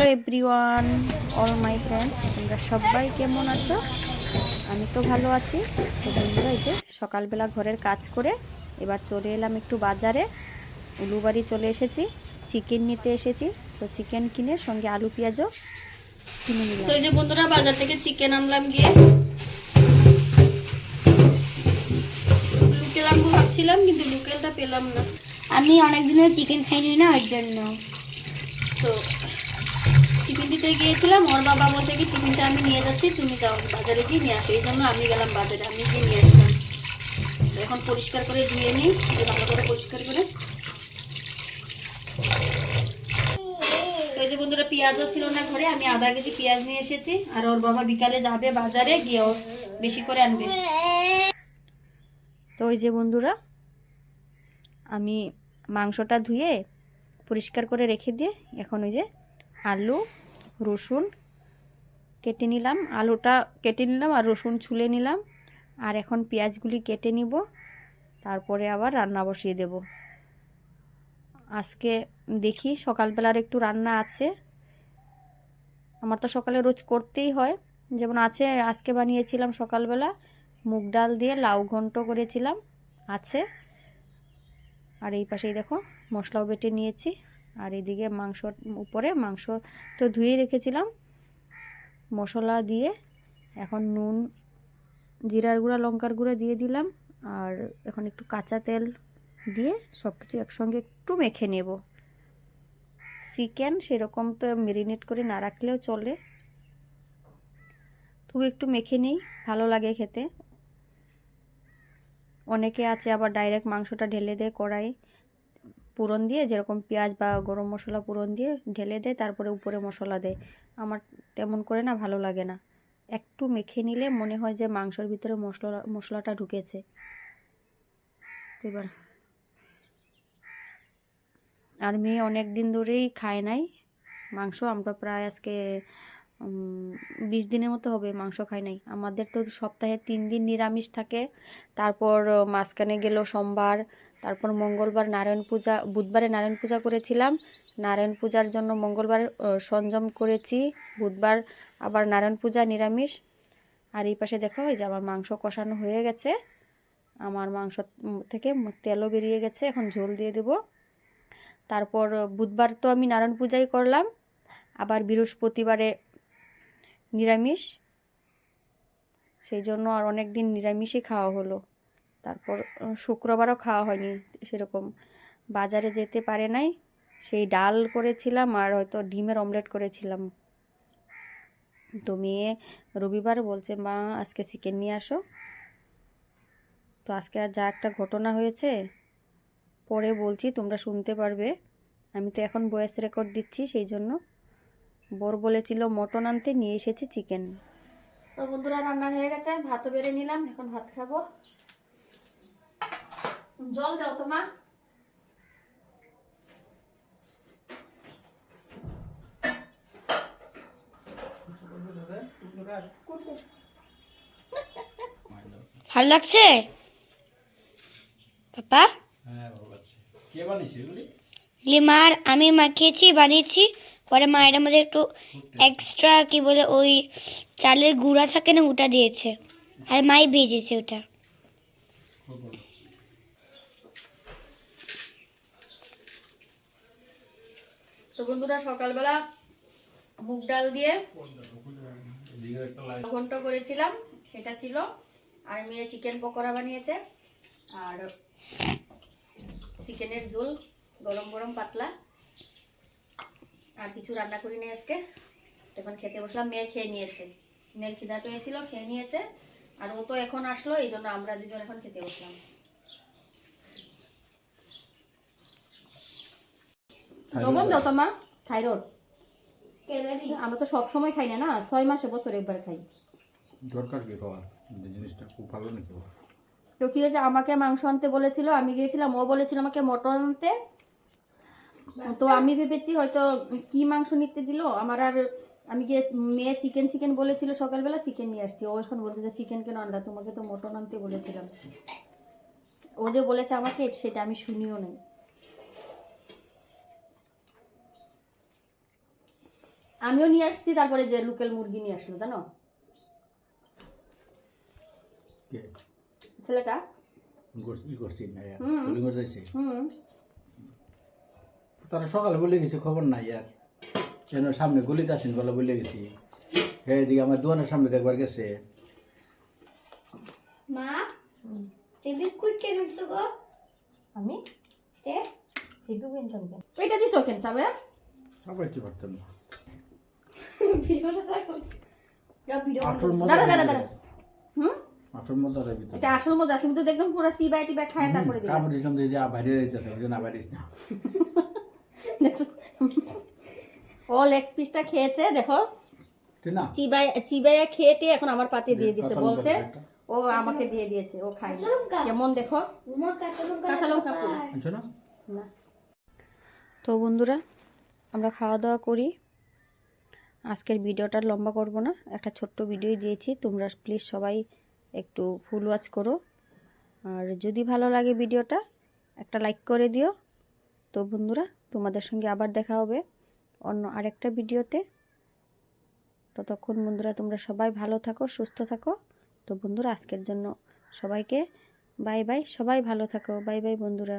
Hello everyone all my friends তোমরা সবাই কেমন আছো? আমি তো ভালো আছি। তো বন্ধুরা এই যে সকালবেলা ঘরের কাজ করে এবার চলে এলাম একটু বাজারে। উলুবাড়ি চলে এসেছি চিকেন নিতে এসেছি। তো চিকেন কিনে সঙ্গে আলু পেঁয়াজও কিনে নিলাম। তো এই যে বন্ধুরা বাজার থেকে চিকেন আনলাম গিয়ে। লুকেল আনব ভাবছিলাম কিন্তু লুকেলটা পেলাম না। আমি অনেক দিনের চিকেন খাইনি না ওই জন্য। তো টিফিন দিতে গিয়েছিলাম, ওর বাবা বলতে কি, টিফিনটা আমি নিয়ে যাচ্ছি, তুমি যাও বাজারে গিয়ে নিয়ে আসো। এই জন্য আমি গেলাম বাজারে, আমি গিয়ে নিয়ে আসলাম। এখন পরিষ্কার করে ধুয়ে নিই ভালো করে পরিষ্কার করে। যে বন্ধুরা, পেঁয়াজও ছিল না ঘরে, আমি আধা কেজি পেঁয়াজ নিয়ে এসেছি, আর ওর বাবা বিকালে যাবে বাজারে, গিয়ে বেশি করে আনবে। তো ওই যে বন্ধুরা, আমি মাংসটা ধুয়ে পরিষ্কার করে রেখে দিয়ে এখন ওই যে আলু, রসুন কেটে নিলাম। আলুটা কেটে নিলাম আর রসুন ছুলে নিলাম। আর এখন পেঁয়াজগুলি কেটে নিব। তারপরে আবার রান্না বসিয়ে দেব। আজকে দেখি সকালবেলার একটু রান্না আছে। আমার তো সকালে রোজ করতেই হয়। যেমন আছে, আজকে বানিয়েছিলাম সকালবেলা মুগ ডাল দিয়ে লাউ ঘন্ট করেছিলাম। আছে। আর এই পাশেই দেখো মশলাও বেটে নিয়েছি। আর এদিকে মাংস, উপরে মাংস তো ধুয়ে রেখেছিলাম। মশলা দিয়ে এখন নুন, জিরার গুঁড়া, লঙ্কার গুঁড়া দিয়ে দিলাম। আর এখন একটু কাঁচা তেল দিয়ে সব কিছু একসঙ্গে একটু মেখে নেব। চিকেন সেরকম তো মেরিনেট করে না রাখলেও চলে। তবু একটু মেখে নিই, ভালো লাগে খেতে। অনেকে আছে আবার ডাইরেক্ট মাংসটা ঢেলে দেয় কড়াই পুরন দিয়ে, যেরকম পেঁয়াজ বা গরম মশলা পুরন দিয়ে ঢেলে দেয়, তারপরে উপরে মশলা দেয়। আমার তেমন করে না, ভালো লাগে না। একটু মেখে নিলে মনে হয় যে মাংসর ভিতরে মশলা, মশলাটা ঢুকেছে। এবার আর মেয়ে অনেক দিন ধরেই খায় নাই মাংস। আমরা প্রায় আজকে বিশ দিনের মতো হবে, মাংস খাই নাই। আমাদের তো সপ্তাহে তিন দিন নিরামিষ থাকে, তারপর মাঝখানে গেল সোমবার, তারপর মঙ্গলবার নারায়ণ পূজা, বুধবারে নারায়ণ পূজা করেছিলাম। নারায়ণ পূজার জন্য মঙ্গলবার সঞ্জম করেছি, বুধবার আবার নারায়ণ পূজা নিরামিষ। আর এই পাশে দেখো, এই যে আমার মাংস কষানো হয়ে গেছে। আমার মাংস থেকে তেলও বেরিয়ে গেছে, এখন ঝোল দিয়ে দেব। তারপর বুধবার তো আমি নারায়ণ পূজাই করলাম। আবার বৃহস্পতিবারে নিরামিষ। সেই জন্য আর অনেক দিন নিরামিষই খাওয়া হলো। তারপর শুক্রবারও খাওয়া হয়নি সেরকম। বাজারে যেতে পারে নাই। সেই ডাল করেছিলাম আর হয়তো ডিমের অমলেট করেছিলাম। তো মেয়ে রবিবার বলছে, মা, আজকে চিকেন নিয়ে আসো। তো আজকে আর যা একটা ঘটনা হয়েছে, পরে বলছি, তোমরা শুনতে পারবে। আমি তো এখন ভয়েস রেকর্ড দিচ্ছি সেই জন্য বোর বলেছিল মটন আনতে নিয়ে এসেছি চিকেন তো বন্ধুরা রান্না হয়ে গেছে ভাতও বেড়ে নিলাম এখন ভাত খাব। জল দাও তো মা। ভালো লাগছে? পাপা? হ্যাঁ ভালো লাগছে। কে বানিয়েছে এগুলি? লিমার আমি মাখিয়েছি বানিয়েছি। পরে মায়ের মধ্যে একটু এক্সট্রা কি বলে ওই চালের গুঁড়া থাকে না ওটা দিয়েছে। আর মাই ভেজেছে ওটা। তো বন্ধুরা সকালবেলা মুগ ডাল দিয়ে এদিকে ঘন্ট করেছিলাম সেটা ছিল। আর মেয়ে চিকেন পকোড়া বানিয়েছে। আর চিকেনের ঝোল গরম গরম পাতলা। আর কিছু রান্না করিনি আজকে। এখন খেতে বসলাম মেয়ে খেয়ে নিয়েছে। মেয়ের খিদা পেয়েছিল খেয়ে নিয়েছে। আর ও তো এখন আসলো এই জন্য আমরা দুজন এখন খেতে বসলাম। লবণ দাও তো মা থাইরয়েড। আমরা তো সব সময় খাই না না? ছয় মাসে বছর একবার খাই। দরকার কি খাওয়ার? জিনিসটা খুব ভালো নাকি তো কি হয়েছে? আমাকে মাংস আনতে বলেছিল আমি গিয়েছিলাম ও বলেছিল আমাকে মটন আনতে। তো আমি ভেবেছি হয়তো কি মাংস নিতে দিল? আমার আর আমি গিয়ে মেয়ে চিকেন চিকেন বলেছিল সকালবেলা চিকেন নিয়ে আসছি। ও এখন বলছে যে চিকেন কেন আনলা তোমাকে তো মটন আনতে বলেছিলাম। ও যে বলেছে আমাকে সেটা আমি শুনিও নাই। আমিও নিয়ে আসছি তারপরে যে লোকাল মুরগি নিয়ে আসলো জানো? ছেলেটা? হুম। হুম। তারা সকালে বলে গেছে খবর নাই আর। যেন সামনে গলিতে আসেন বলে বলে গেছি। হ্যাঁ এদিকে আমার দোকানের সামনে দিয়ে একবার গেছে। মা বেবি কুই কেন গো? আমি? তে? কেন? এটা দিছো কেন সাবে ইচ্ছে পারতাম না। ভিডিওটা দেখো ভিডিও আঠের দাঁড়া দাঁড়া দাঁড়া হুম? আঠের মধ্যে আর এটা আসল মজা তুমি তো দেখলাম পুরো সি বাই খায় তারপরে দিলাম। কাপড় দিলাম যে যা বাইরে যেতে হবে না বাইরে না ও লেগ পিসটা খেয়েছে দেখো। চিবাই চিবাইয়া খেয়েতে এখন আমার পাতে দিয়ে লঙ্কা বলছে ও আমাকে দিয়ে দিয়েছে ও খায় কাঁচা কেমন দেখো? কাঁচা লঙ্কা তো বন্ধুরা আমরা খাওয়া দাওয়া করি। আজকের ভিডিওটা লম্বা করব না একটা ছোট্ট ভিডিও দিয়েছি তোমরা প্লিজ সবাই একটু ফুল ওয়াচ করো। আর যদি ভালো লাগে ভিডিওটা একটা লাইক করে দিও। তো বন্ধুরা, তোমাদের সঙ্গে আবার দেখা হবে অন্য আরেকটা ভিডিওতে। ততক্ষণ বন্ধুরা, তোমরা সবাই ভালো থাকো, সুস্থ থাকো। তো বন্ধুরা, আজকের জন্য সবাইকে বাই বাই, সবাই ভালো থাকো। বাই বাই বন্ধুরা।